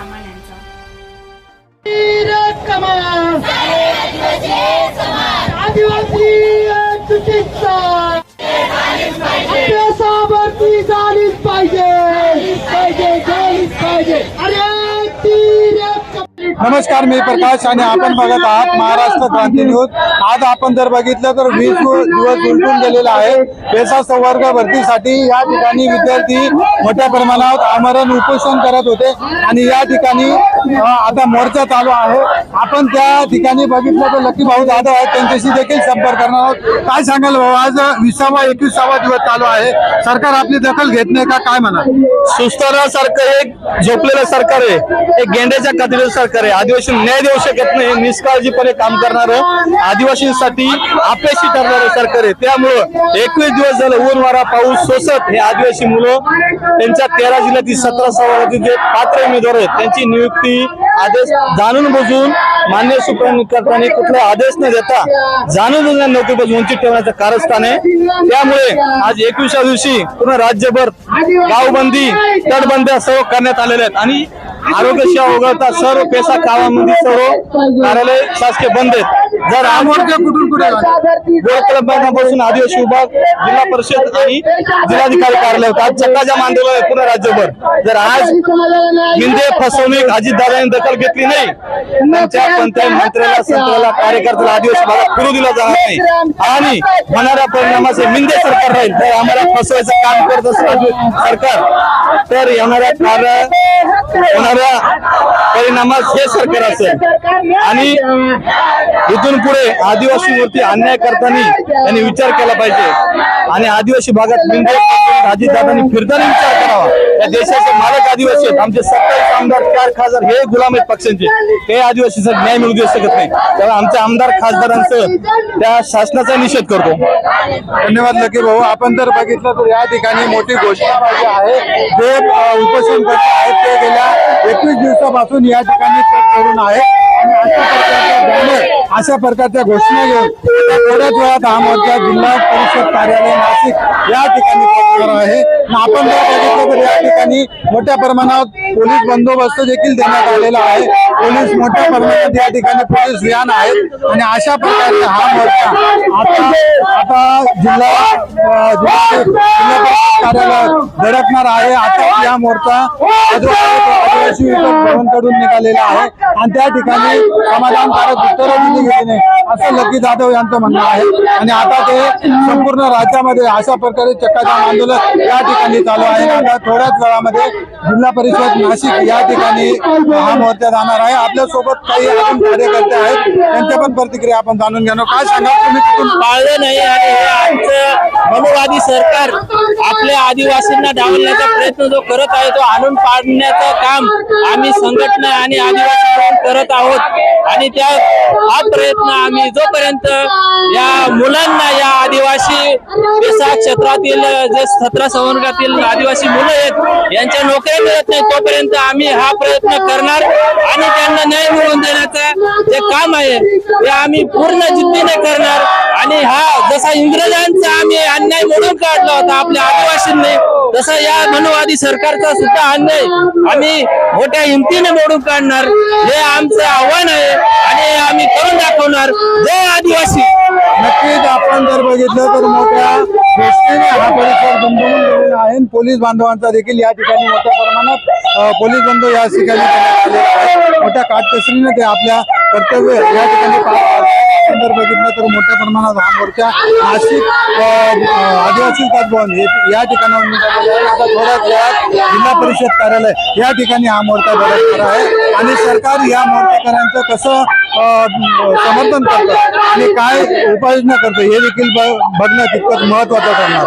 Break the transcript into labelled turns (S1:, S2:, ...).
S1: सामान यांचा
S2: आदिवासी
S3: नमस्कार मी प्रकाश आणि आपण बघत आहात महाराष्ट्र क्रांती न्यूज. आज आपण जर बघितलं तर वीस दिवस उलटून गेलेला आहे. पेसा संवर्ग भरतीसाठी या ठिकाणी विद्यार्थी मोठ्या प्रमाणात आमरण उपोषण करत होते. आणि या ठिकाणी आता मोर्चा चालू आहे. आपण त्या ठिकाणी बघितलं तर लकी भाऊ जाधव आहेत. त्यांच्याशी देखील संपर्क करणार आहोत. काय सांगाल भाऊ आज विसावा एकविसावा दिवस चालू आहे. सरकार आपली दखल घेत नाही का? काय म्हणा
S4: सुस्तारासारखं एक झोपलेलं सरकार आहे. एक गेंड्याच्या कातडीचं सरकार आहे. आदिवासी न्याय देऊ शकत नाही निष्काळजीपणे काम करणारं आदिवासींसाठी अपेक्षित ठरणारं सरकार आहे. त्यामुळं एकवीस दिवस झालं ऊन वारा पाऊस सोसत हे आदिवासी मुलं त्यांच्या तेरा जिल्ह्यातील सतरा सवालातील जे पात्र उमेदवार आहेत त्यांची नियुक्ती आदेश जाणून बुजून मान्य सुप्रीम कुठला आदेश न देता जाणून बुजून नोकरीपासून वंचित ठेवण्याचं कारस्थान आहे. त्यामुळे आज एकविसाव्या दिवशी पूर्ण राज्यभर गावबंदी तटबंद्या सर्व करण्यात आलेल्या आहेत. आणि आरोग्य सेवा वगळता सर्व पेसा गावामध्ये सर्व कार्यालय शासकीय बंद आहेत. जर
S3: कुठून कुठे
S4: बँकापासून आदिवासी विभाग जिल्हा परिषद आणि जिल्हाधिकारी कार्यालय होतं. आज चक्काजाम आंदोलन आहे पूर्ण राज्यभर. जर आज हिंदे फसवणूक अजितदादांनी दखल घेतली नाही त्यांच्या कोणत्याही मंत्र्याला संत्र्याला कार्यकर्त्याला आदिवासी भागात फिरू दिला जाणार नाही. आणि होणाऱ्या परिणामाचे मिंदे सरकार राहील. तर आम्हाला फसवायचं काम करत असेल सरकार तर येणाऱ्या कार्य होणाऱ्या परिणामात हे सरकार असेल. आणि इथून पुढे आदिवासीवरती अन्याय करताना त्यांनी विचार केला पाहिजे. आणि आदिवासी भागात म्हणजे मिंदे अजितदादांनी फिरताना विचार करावा. या देशाचे मालक आदिवासी आहेत. आमचे सत्तावीस आमदार चार खासदार हे गुलाम आहेत पक्षांचे. ते आदिवासीचा न्याय मिळू देऊ शकत नाही. त्यामुळे आमच्या आमदार खासदारांचं त्या शासनाचा निषेध करतो.
S3: धन्यवाद लकी भाऊ. आपण जर बघितलं तर या ठिकाणी मोठी घोषणाबाजी आहे. जे उपोषण आहेत ते गेल्या एकवीस दिवसापासून या ठिकाणी करून आहे आणि अशा प्रकारचा अशा प्रकारच्या घोषणा घेऊन थोड्याच वेळात हा मोर्चा जिल्हा परिषद कार्यालय नाशिक या ठिकाणी पोहोचणार आहे. आपण जर बघितलं तर या ठिकाणी मोठ्या प्रमाणात पोलीस बंदोबस्त देखील देण्यात आलेला आहे. पोलीस मोठ्या प्रमाणात या ठिकाणी पोलीस व्यान आहेत. आणि अशा प्रकारे हा मोर्चा आता आता जिल्हा जिल्हा कार्यालय धडकणार आहे. आता या मोर्चा आदिवासी आदिवासी भवनकडून निघालेला आहे. आणि त्या ठिकाणी समाधानकारक उत्तरं दिली गेली नाही असं लकी जाधव यांचं म्हणणं आहे. आणि आता ते संपूर्ण राज्यामध्ये अशा प्रकारे चक्काजाम आंदोलन या ठिकाणी चालू आहे. आता थोड्याच वेळामध्ये जिल्हा परिषद नाशिक या ठिकाणी हा मोर्चा जाणार आहे. आपल्यासोबत काही अजून कार्यकर्ते आहेत. त्यांच्या पण प्रतिक्रिया आपण जाणून घेणार काय सांगा तुम्ही तिथून?
S4: पाळलं नाही आणि हे आमचं मनोवादी सरकार आपल्या आदिवासींना डावलण्याचा प्रयत्न जो करत आहे तो आणून पाडण्याचं काम आम्ही संघटना आणि आदिवासी करत आहोत. आणि त्या हा प्रयत्न आम्ही जोपर्यंत या मुलांना या आदिवासी पेसा क्षेत्रातील जे सतरा संवर्गातील आदिवासी मुलं आहेत यांच्या नोकऱ्या मिळत नाही तोपर्यंत आम्ही हा प्रयत्न करणार आणि त्यांना न्याय मिळवून देण्याचं जे काम आहे ते आम्ही पूर्ण जिद्दीने करणार. आणि हा जसा इंग्रजांचा आम्ही अन्याय मोडून काढला होता आपल्या आदिवासींनी तसा या मनोवादी सरकारचा सुद्धा अन्याय आम्ही मोठ्या हिमतीने मोडून काढणार. हे आमचं आव्हान आहे आणि आम्ही करून दाखवणार. जय आदिवासी.
S3: नक्कीच आपण जर बघितलं तर मोठ्या घोषणेने हा परिसर दुमदुमून गेलेला आहे. पोलीस बांधवांचा देखील या ठिकाणी मोठ्या प्रमाणात पोलीस बंधू या ठिकाणी मोठ्या काटकसरीने ते आपल्या कर्तव्य या ठिकाणी पार बघितलं तर मोठ्या प्रमाणात हा मोर्चा नाशिक आदिवासी भवन या ठिकाणाहून आता थोड्याच वेळात जिल्हा परिषद कार्यालय या ठिकाणी हा मोर्चा धडकणार आहे. आणि सरकार या मोर्चेकऱ्यांचं कसं समर्थन करतं आणि काय उपाययोजना करतं हे देखील बघणं तितकंच महत्वाचं ठरणार